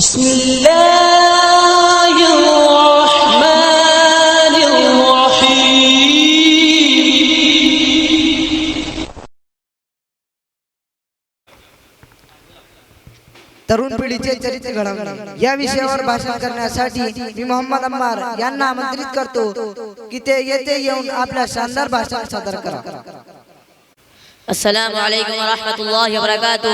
بسم الله الرحمن الرحيم तरुण पिढीचे चरित्र घडवणे या विषयावर भाषण करण्यासाठी मी मोहम्मद अम्मार यांना आमंत्रित करतो की ते येथे येऊन आपल्या शानदार भाषण सादर करा अस्सलाम वालेकुम वरहमतुल्लाहि वबरकातुह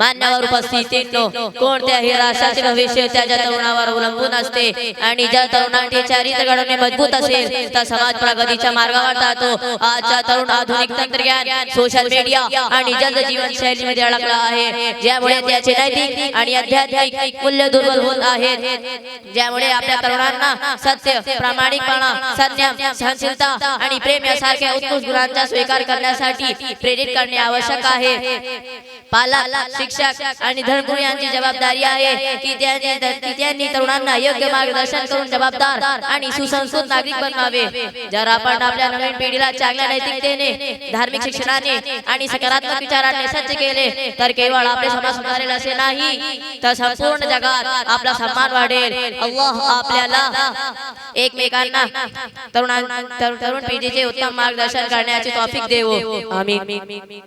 मान्यवर उपस्थितीत कोणत्याही राष्ट्राचे भविष्य त्याच्या तरुणावर अवलंबून असते आणि ज्या तरुणांचे चारित्र्य घडवणे मजबूत असेल तर समाज प्रगतीच्या मार्गावर जातो. आजचा तरुण आधुनिक तंत्रज्ञान सोशल मीडिया आणि जलद जीवनशैलीमध्ये अडकला आहे. ज्यामुळे त्याचे नैतिक आणि आध्यात्मिक मूल्य दुर्बल होत आहेत ज्यामुळे आपल्या तरुणांना सत्य प्रामाणिकपणा संयम सहनशीलता आणि प्रेम यासारख्या उत्कृष्ट गुणांचा स्वीकार करण्यासाठी प्रेरित करणे आवश्यक आहे. पालक शिक्षक आणि धर्मगुरू यांची जबाबदारी आहे की त्यांनी तरुणांना योग्य मार्गदर्शन करून जबाबदार आणि सुसंस्कृत नागरिक बनवावे. जर आपण आपल्या नवीन पिढीला चांगल्या नैतिकतेने धार्मिक शिक्षणाने आणि सकारात्मक विचाराने सज्ज केले तर केवळ आपले समाज सुधारेल असे नाही तर संपूर्ण जगात आपला सन्मान वाढेल. अल्लाह आपल्याला एकमेकांना तरुणां तरुण तरुण पिढीचे उत्तम मार्गदर्शन करण्याचे तौफीक देवो. আমিন।